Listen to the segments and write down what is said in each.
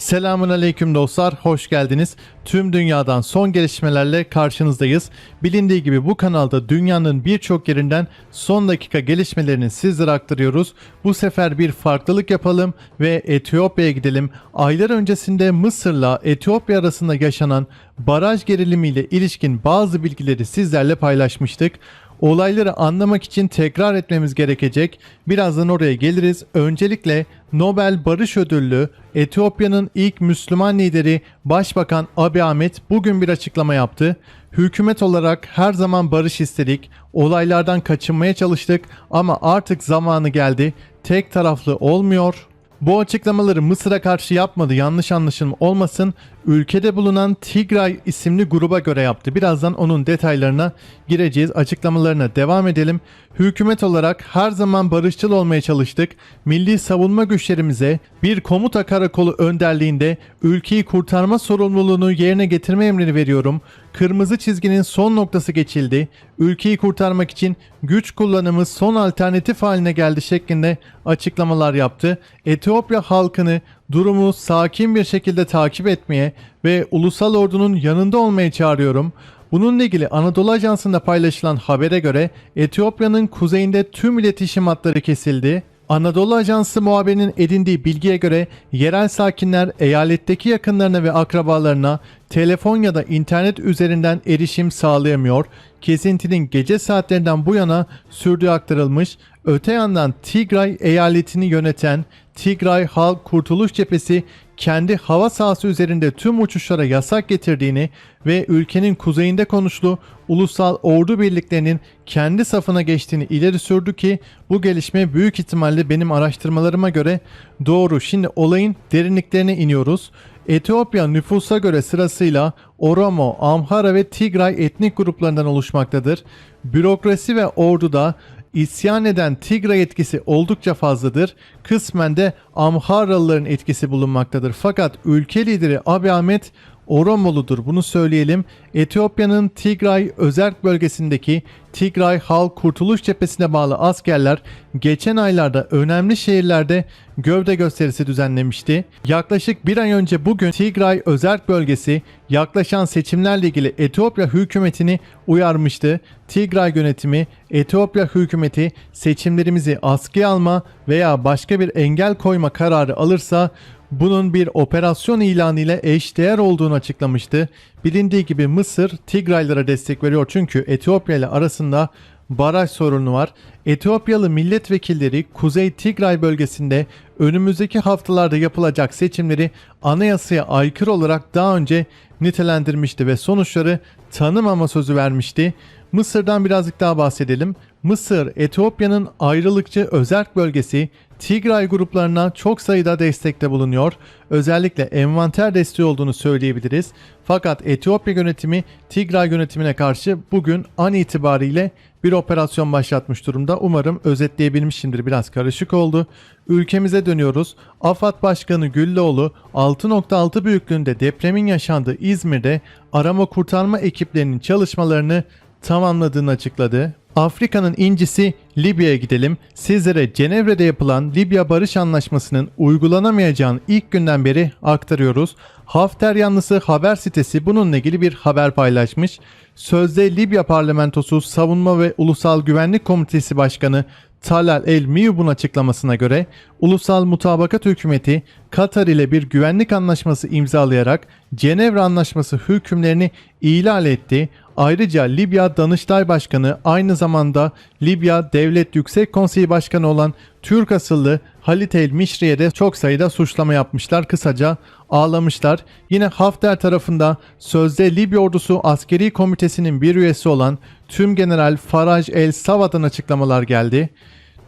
Selamun aleyküm dostlar, hoş geldiniz. Tüm dünyadan son gelişmelerle karşınızdayız. Bilindiği gibi bu kanalda dünyanın birçok yerinden son dakika gelişmelerini sizlere aktarıyoruz. Bu sefer bir farklılık yapalım ve Etiyopya'ya gidelim. Aylar öncesinde Mısır'la Etiyopya arasında yaşanan baraj gerilimiyle ilişkin bazı bilgileri sizlerle paylaşmıştık. Olayları anlamak için tekrar etmemiz gerekecek. Birazdan oraya geliriz. Öncelikle Nobel Barış Ödüllü Etiyopya'nın ilk Müslüman lideri Başbakan Abiy Ahmet bugün bir açıklama yaptı. Hükümet olarak her zaman barış istedik. Olaylardan kaçınmaya çalıştık ama artık zamanı geldi. Tek taraflı olmuyor. Bu açıklamaları Mısır'a karşı yapmadı yanlış anlaşılma olmasın. Ülkede bulunan Tigray isimli gruba göre yaptı. Birazdan onun detaylarına gireceğiz. Açıklamalarına devam edelim. Hükümet olarak her zaman barışçıl olmaya çalıştık. Milli savunma güçlerimize bir komuta karakolu önderliğinde ülkeyi kurtarma sorumluluğunu yerine getirme emrini veriyorum. Kırmızı çizginin son noktası geçildi. Ülkeyi kurtarmak için güç kullanımı son alternatif haline geldi şeklinde açıklamalar yaptı. Etiyopya halkını durumu sakin bir şekilde takip etmeye ve ulusal ordunun yanında olmaya çağırıyorum. Bununla ilgili Anadolu Ajansı'nda paylaşılan habere göre Etiyopya'nın kuzeyinde tüm iletişim hatları kesildi. Anadolu Ajansı muhabirinin edindiği bilgiye göre yerel sakinler eyaletteki yakınlarına ve akrabalarına telefon ya da internet üzerinden erişim sağlayamıyor. Kesintinin gece saatlerinden bu yana sürdüğü aktarılmış. Öte yandan Tigray eyaletini yöneten Tigray Halk Kurtuluş Cephesi kendi hava sahası üzerinde tüm uçuşlara yasak getirdiğini ve ülkenin kuzeyinde konuşlu ulusal ordu birliklerinin kendi safına geçtiğini ileri sürdü ki bu gelişme büyük ihtimalle benim araştırmalarıma göre doğru. Şimdi olayın derinliklerine iniyoruz. Etiyopya nüfusa göre sırasıyla Oromo, Amhara ve Tigray etnik gruplarından oluşmaktadır. Bürokrasi ve orduda isyan eden Tigray etkisi oldukça fazladır. Kısmen de Amharalıların etkisi bulunmaktadır. Fakat ülke lideri Abiy Ahmet Oromoludur bunu söyleyelim. Etiyopya'nın Tigray özerk bölgesindeki Tigray Halk Kurtuluş Cephesi'ne bağlı askerler geçen aylarda önemli şehirlerde gövde gösterisi düzenlemişti. Yaklaşık bir ay önce bugün Tigray özerk bölgesi yaklaşan seçimlerle ilgili Etiyopya hükümetini uyarmıştı. Tigray yönetimi Etiyopya hükümeti seçimlerimizi askıya alma veya başka bir engel koyma kararı alırsa bunun bir operasyon ilanı ile eşdeğer olduğunu açıklamıştı. Bilindiği gibi Mısır Tigraylara destek veriyor çünkü Etiyopya ile arasında baraj sorunu var. Etiyopyalı milletvekilleri Kuzey Tigray bölgesinde önümüzdeki haftalarda yapılacak seçimleri anayasaya aykırı olarak daha önce nitelendirmişti ve sonuçları tanımama sözü vermişti. Mısır'dan birazcık daha bahsedelim. Mısır, Etiyopya'nın ayrılıkçı özerk bölgesi Tigray gruplarına çok sayıda destekte bulunuyor. Özellikle envanter desteği olduğunu söyleyebiliriz. Fakat Etiyopya yönetimi Tigray yönetimine karşı bugün an itibariyle bir operasyon başlatmış durumda. Umarım özetleyebilmişimdir. Biraz karışık oldu. Ülkemize dönüyoruz. AFAD Başkanı Güllüoğlu 6.6 büyüklüğünde depremin yaşandığı İzmir'de arama kurtarma ekiplerinin çalışmalarını tamamladığını açıkladı. Afrika'nın incisi Libya'ya gidelim. Sizlere Cenevre'de yapılan Libya Barış Anlaşması'nın uygulanamayacağını ilk günden beri aktarıyoruz. Hafter yanlısı haber sitesi bununla ilgili bir haber paylaşmış. Sözde Libya Parlamentosu Savunma ve Ulusal Güvenlik Komitesi Başkanı Talal El Miyub'un açıklamasına göre Ulusal Mutabakat Hükümeti Katar ile bir güvenlik anlaşması imzalayarak Cenevre Anlaşması hükümlerini ihlal etti. Ayrıca Libya Danıştay Başkanı aynı zamanda Libya Devlet Yüksek Konseyi Başkanı olan Türk asıllı Halit El Mişri'ye de çok sayıda suçlama yapmışlar. Kısaca ağlamışlar. Yine Hafter tarafında sözde Libya ordusu askeri komitesinin bir üyesi olan Tüm General Faraj El Savad'ın açıklamalar geldi.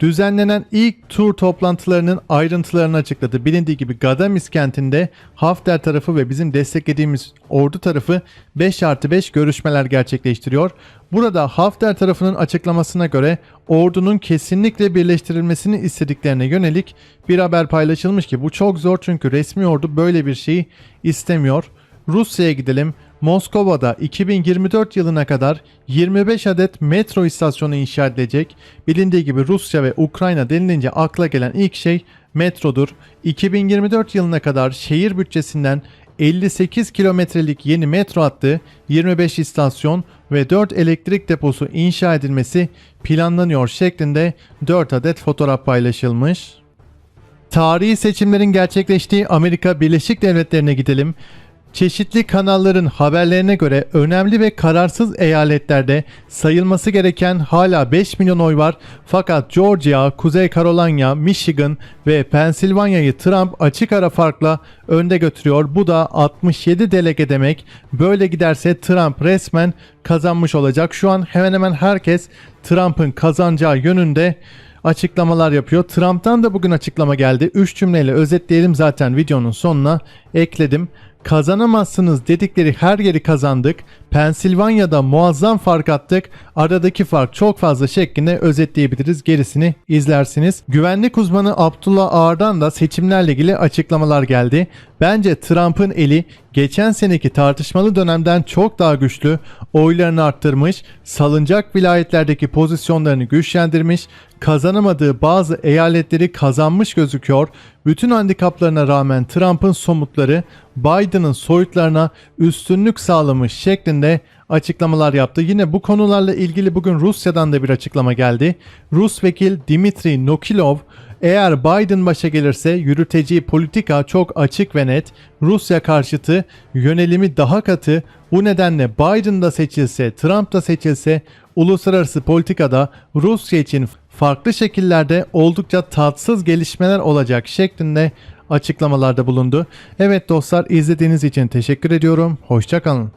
Düzenlenen ilk tur toplantılarının ayrıntılarını açıkladı. Bilindiği gibi Gadamis kentinde Hafter tarafı ve bizim desteklediğimiz ordu tarafı 5 artı 5 görüşmeler gerçekleştiriyor. Burada Hafter tarafının açıklamasına göre ordunun kesinlikle birleştirilmesini istediklerine yönelik bir haber paylaşılmış ki bu çok zor çünkü resmi ordu böyle bir şeyi istemiyor. Rusya'ya gidelim. Moskova'da 2024 yılına kadar 25 adet metro istasyonu inşa edilecek. Bilindiği gibi Rusya ve Ukrayna denilince akla gelen ilk şey metrodur. 2024 yılına kadar şehir bütçesinden 58 kilometrelik yeni metro hattı, 25 istasyon ve 4 elektrik deposu inşa edilmesi planlanıyor şeklinde 4 adet fotoğraf paylaşılmış. Tarihi seçimlerin gerçekleştiği Amerika Birleşik Devletleri'ne gidelim. Çeşitli kanalların haberlerine göre önemli ve kararsız eyaletlerde sayılması gereken hala 5 milyon oy var. Fakat Georgia, Kuzey Carolina, Michigan ve Pensilvanya'yı Trump açık ara farkla önde götürüyor. Bu da 67 delege demek. Böyle giderse Trump resmen kazanmış olacak. Şu an hemen hemen herkes Trump'ın kazanacağı yönünde açıklamalar yapıyor. Trump'tan da bugün açıklama geldi. 3 cümleyle özetleyelim zaten videonun sonuna ekledim. Kazanamazsınız dedikleri her yeri kazandık. Pensilvanya'da muazzam fark attık. Aradaki fark çok fazla şeklinde özetleyebiliriz. Gerisini izlersiniz. Güvenlik uzmanı Abdullah Ağar'dan da seçimlerle ilgili açıklamalar geldi. Bence Trump'ın eli geçen seneki tartışmalı dönemden çok daha güçlü. Oylarını arttırmış, salınacak vilayetlerdeki pozisyonlarını güçlendirmiş, kazanamadığı bazı eyaletleri kazanmış gözüküyor. Bütün handikaplarına rağmen Trump'ın somutları Biden'ın soyutlarına üstünlük sağlamış şeklinde açıklamalar yaptı. Yine bu konularla ilgili bugün Rusya'dan da bir açıklama geldi. Rus vekil Dimitri Nokilov eğer Biden başa gelirse yürüteceği politika çok açık ve net. Rusya karşıtı yönelimi daha katı. Bu nedenle Biden da seçilse, Trump da seçilse uluslararası politikada Rusya için farklı şekillerde oldukça tatsız gelişmeler olacak şeklinde açıklamalarda bulundu. Evet dostlar izlediğiniz için teşekkür ediyorum. Hoşçakalın.